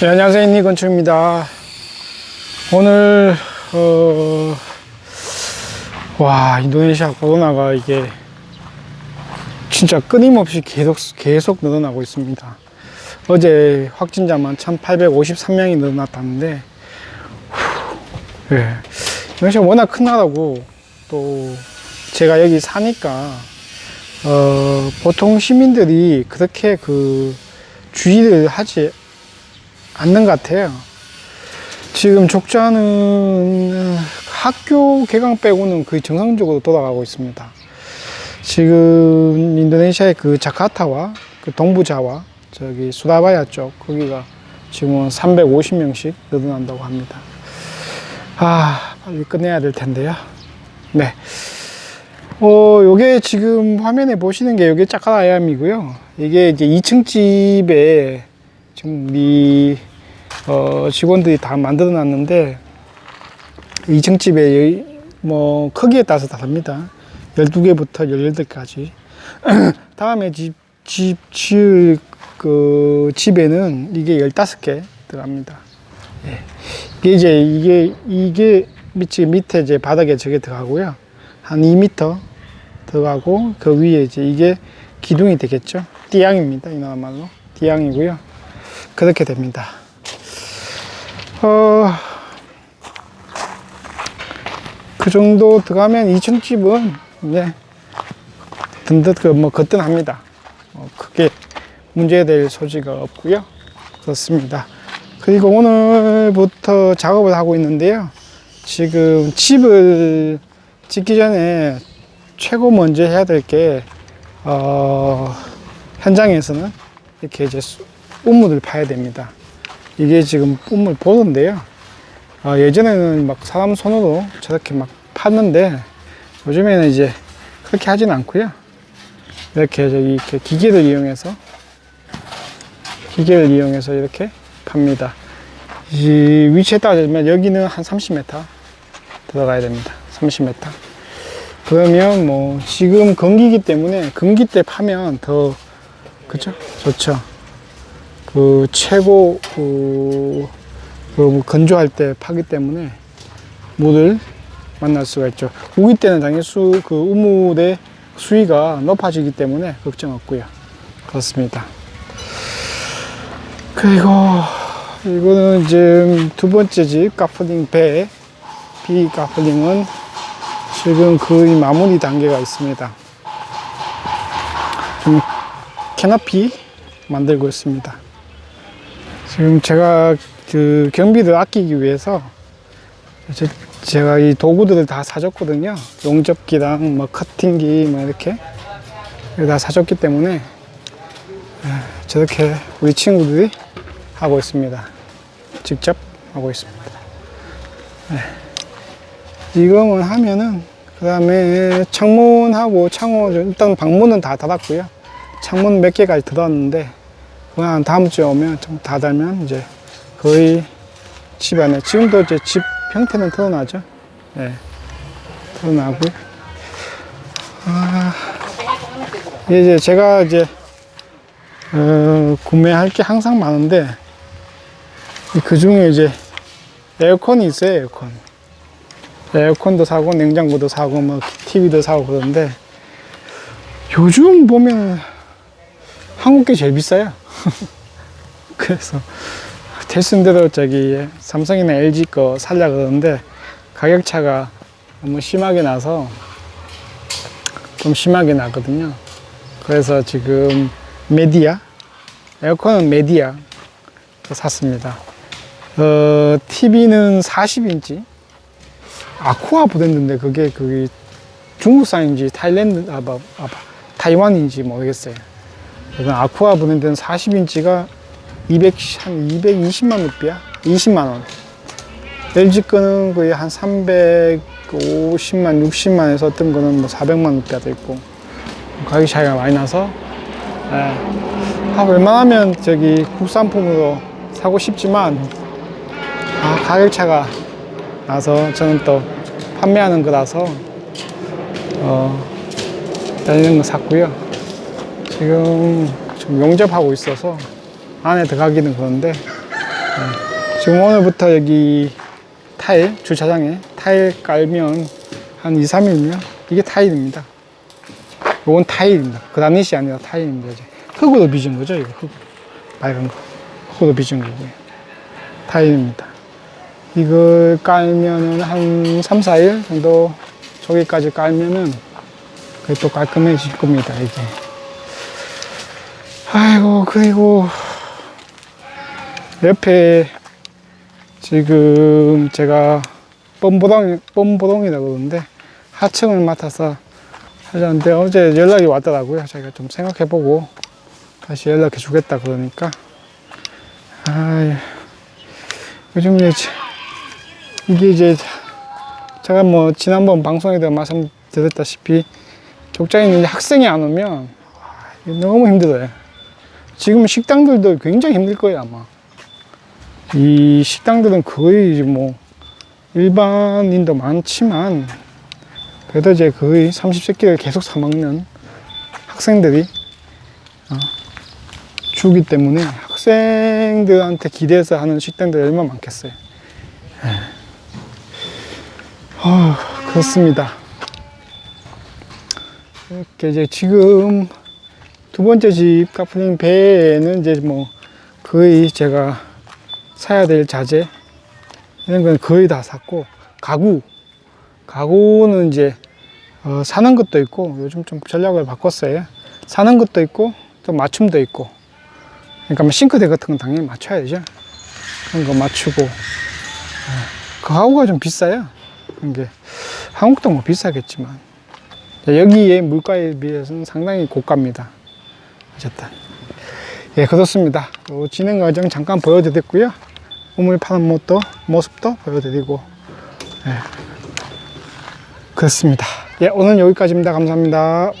네, 안녕하세요. 인니 건축입니다. 오늘, 어, 와, 인도네시아 코로나가 이게 진짜 끊임없이 계속, 계속 늘어나고 있습니다. 어제 확진자만 1853명이 늘어났다는데, 후, 예. 인도네시아 워낙 큰 나라고, 또 제가 여기 사니까, 어, 보통 시민들이 그렇게 그 주의를 하지 않는 것 같아요. 지금 족자는 학교 개강 빼고는 거의 정상적으로 돌아가고 있습니다. 지금 인도네시아의 그 자카타와 그 동부자와 저기 수라바야 쪽 거기가 지금은 350명씩 늘어난다고 합니다. 아, 빨리 끝내야 될 텐데요. 네. 어, 요게 지금 화면에 보시는 게 요게 짜카라야미고요. 이게 이제 2층 집에 우리 어, 직원들이 다 만들어 놨는데 2층 집에 뭐 크기에 따라서 다릅니다. 12개부터 18개까지. 다음에 집, 집, 지을 그 집에는 이게 15개 들어갑니다. 예. 이게 이제 이게, 이게 밑에, 밑에 이제 바닥에 저게 들어가고요. 한 2m 들어가고 그 위에 이제 이게 기둥이 되겠죠. 띠양입니다. 이 나라 말로. 띠양이고요. 그렇게 됩니다. 어, 그 정도 들어가면 2층 집은 이제 든든 그뭐 거뜬합니다. 어, 크게 문제될 소지가 없고요. 그렇습니다. 그리고 오늘부터 작업을 하고 있는데요. 지금 집을 짓기 전에 최고 먼저 해야 될게 어, 현장에서는 이렇게 이제 수- 우물을 파야 됩니다. 이게 지금 우물 보던데요. 아, 예전에는 막 사람 손으로 저렇게 막 팠는데 요즘에는 이제 그렇게 하진 않고요. 이렇게 저기 이렇게 기계를 이용해서 기계를 이용해서 이렇게 팝니다. 이 위치에 따르면 여기는 한 30m 들어가야 됩니다. 30m. 그러면 뭐 지금 건기기 때문에 건기 때 파면 더 그죠? 좋죠. 그 최고 그, 그 건조할 때 파기 때문에 물을 만날 수가 있죠. 우기 때는 당연히 수, 그 우물의 수위가 높아지기 때문에 걱정 없고요. 그렇습니다. 그리고 이거는 지금 두 번째 집 카플링 배, 비 카플링은 지금 거의 마무리 단계가 있습니다. 좀 캐너피 만들고 있습니다. 지금 제가 그 경비를 아끼기 위해서 제- 제가 이 도구들을 다 사줬거든요. 용접기랑 뭐 커팅기 뭐 이렇게 다 사줬기 때문에 에, 저렇게 우리 친구들이 하고 있습니다. 직접 하고 있습니다. 네. 이거만 하면은 그 다음에 창문하고 창호 일단 방문은 다 닫았고요. 창문 몇 개까지 들었는데 그냥 다음 주에 오면 좀 다 달면 이제 거의 집 안에 지금도 이제 집 형태는 드러나죠. 예. 드러나고요. 아, 이제 제가 이제 어, 구매할 게 항상 많은데 그 중에 이제 에어컨이 있어요. 에어컨. 에어컨도 사고 냉장고도 사고 뭐 TV도 사고 그러는데 요즘 보면 한국 게 제일 비싸요. 그래서 됐은 대로 저기 삼성이나 LG 거 살려 그러는데 가격 차가 너무 심하게 나서 좀 심하게 나거든요. 그래서 지금 메디아 에어컨은 메디아 샀습니다. 어, TV는 40인치 아쿠아 브랜드인데 그게 그 중국산인지 타일랜드 아, 뭐, 아, 타이완인지 모르겠어요. 그래서 아쿠아 브랜드는 40인치가 200, 한 220만 루피야? 20만 원. LG 거는 거의 한 350만, 60만에서 어떤 거는 뭐 400만 루피야도 있고 가격 차이가 많이 나서 예. 아, 웬만하면 저기 국산품으로 사고 싶지만 아, 가격 차가 나서 저는 또 판매하는 거라서 어, 다니는 거 샀고요. 지금 좀 용접하고 있어서 안에 들어가기는 그런데 네. 지금 오늘부터 여기 타일, 주차장에 타일 깔면 한 2, 3일이면 이게 타일입니다. 이건 타일입니다. 그라닛이 아니라 타일입니다. 이제 흙으로 빚은 거죠, 이거 흙. 맑은 거. 흙으로 빚은 거고요. 타일입니다. 이걸 깔면은 한 3, 4일 정도 저기까지 깔면은 그게 또 깔끔해질 겁니다, 이게. 아이고, 그리고 옆에 지금 제가 뻔보동, 뻔보동이라고 그러는데 하층을 맡아서 하자는데 어제 연락이 왔더라고요. 자기가 좀 생각해보고 다시 연락해 주겠다 그러니까 아 요즘 이제 이게 이제 제가 뭐 지난번 방송에도 말씀드렸다시피 족장에 있는 학생이 안 오면 너무 힘들어요. 지금 식당들도 굉장히 힘들 거예요 아마. 이 식당들은 거의 뭐 일반인도 많지만 그래도 이제 거의 30세끼를 계속 사먹는 학생들이 어, 주기 때문에 학생들한테 기대해서 하는 식당들이 얼마나 많겠어요. 예. 아, 그렇습니다. 이렇게 이제 지금 두 번째 집 카프닝 배에는 이제 뭐 거의 제가 사야 될 자재 이런 건 거의 다 샀고 가구 가구는 이제 어, 사는 것도 있고 요즘 좀 전략을 바꿨어요. 사는 것도 있고 또 맞춤도 있고 그러니까 뭐 싱크대 같은 건 당연히 맞춰야죠. 그런 거 맞추고 예. 그 가구가 좀 비싸요. 그런 게 한국도 뭐 비싸겠지만 여기에 물가에 비해서는 상당히 고가입니다. 어쨌든 예 그렇습니다. 요 진행 과정 잠깐 보여드렸고요. 우물 파는 모습도, 모습도 보여드리고 예. 그렇습니다. 예 오늘 여기까지입니다. 감사합니다.